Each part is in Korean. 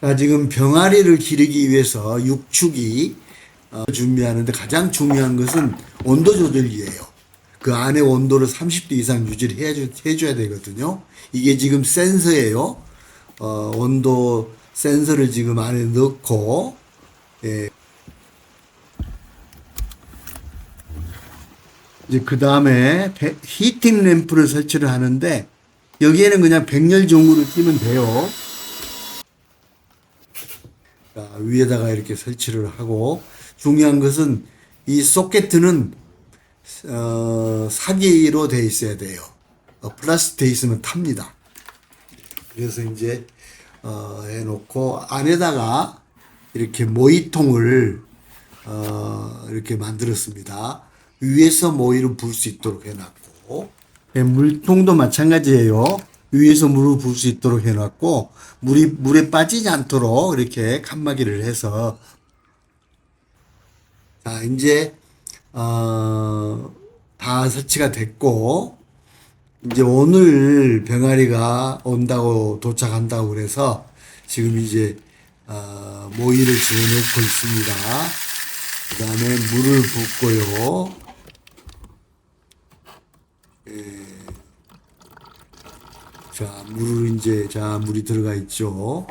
자, 지금 병아리를 기르기 위해서 육축이 어, 준비하는데 가장 중요한 것은 온도 조절이에요. 그 안에 온도를 30도 이상 유지를 해줘, 해줘야 되거든요. 이게 지금 센서예요. 어, 온도 센서를 지금 안에 넣고, 예. 이제 그 다음에 히팅 램프를 설치를 하는데, 여기에는 그냥 백열 종구를 끼면 돼요. 자, 위에다가 이렇게 설치를 하고 중요한 것은 이 소켓은 어, 사기로 돼 있어야 돼요. 어, 플라스틱 돼 있으면 탑니다. 그래서 이제 어, 해놓고 안에다가 이렇게 모이통을 어, 이렇게 만들었습니다. 위에서 모이를 부을 수 있도록 해놨고 예, 물통도 마찬가지예요. 위에서 물을 부을 수 있도록 해놨고 물이 물에 빠지지 않도록 이렇게 칸막이를 해서 자 이제 어, 다 설치가 됐고 이제 오늘 병아리가 온다고 도착한다고 그래서 지금 이제 어, 모이를 지어놓고 있습니다. 그 다음에 물을 붓고요. 자, 물을 이제, 자, 물이 들어가 있죠.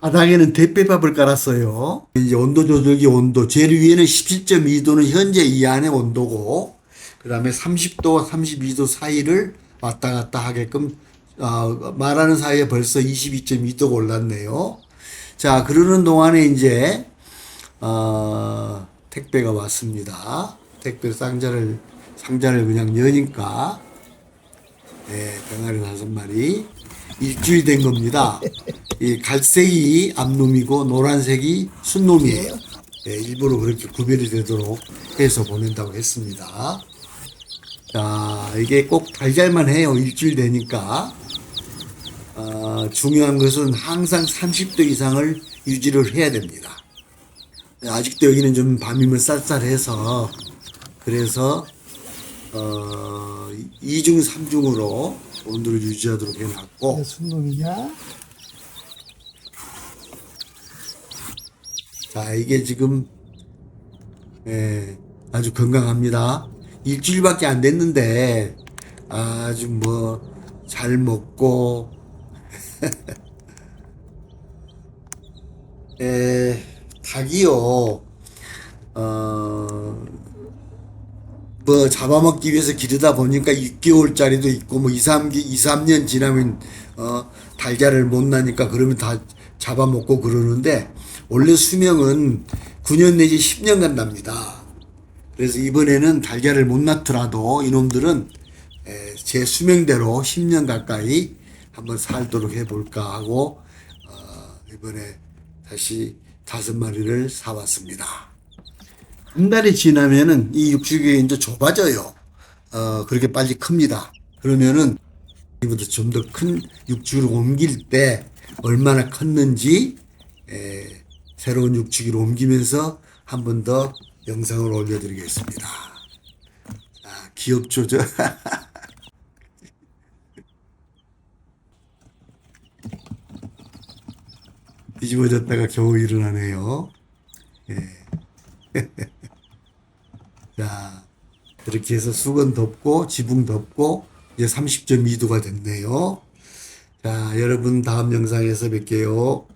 바닥에는 대패밥을 깔았어요. 이제 온도 조절기 온도, 제일 위에는 17.2도는 현재 이 안의 온도고, 그 다음에 30도와 32도 사이를 왔다 갔다 하게끔, 어, 말하는 사이에 벌써 22.2도가 올랐네요. 자, 그러는 동안에 이제, 어, 택배가 왔습니다. 택배 상자를, 상자를 그냥 여니까, 네, 병아리 다섯 마리. 일주일 된 겁니다. 이 갈색이 암놈이고 노란색이 순놈이에요. 네, 일부러 그렇게 구별이 되도록 해서 보낸다고 했습니다. 자, 이게 꼭 달걀만 해요. 일주일 되니까. 아, 중요한 것은 항상 30도 이상을 유지를 해야 됩니다. 네, 아직도 여기는 좀 밤이면 쌀쌀해서 그래서 어, 2중, 3중으로 온도를 유지하도록 해놨고, 무슨 놈이냐? 자, 이게 지금, 예, 아주 건강합니다. 일주일밖에 안 됐는데, 아주 뭐, 잘 먹고, 에, 닭이요, 어, 뭐 잡아먹기 위해서 기르다 보니까 6개월짜리도 있고 뭐 2, 3, 2, 3년 지나면 어 달걀을 못 나니까 그러면 다 잡아먹고 그러는데 원래 수명은 9년 내지 10년 간답니다. 그래서 이번에는 달걀을 못 낳더라도 이놈들은 에, 제 수명대로 10년 가까이 한번 살도록 해볼까 하고 어, 이번에 다시 다섯 마리를 사왔습니다. 한 달이 지나면은 이 육식이 이제 좁아져요. 어, 그렇게 빨리 큽니다. 그러면은 이보다 좀 더 큰 육축을 옮길 때 얼마나 컸는지 에, 새로운 육축기로 옮기면서 한 번 더 영상을 올려드리겠습니다. 아, 귀엽죠, 저? 뒤집어졌다가 겨우 일어나네요. 예. 자, 이렇게 해서 수건 덮고 지붕 덮고 이제 30.2도가 됐네요. 자, 여러분 다음 영상에서 뵐게요.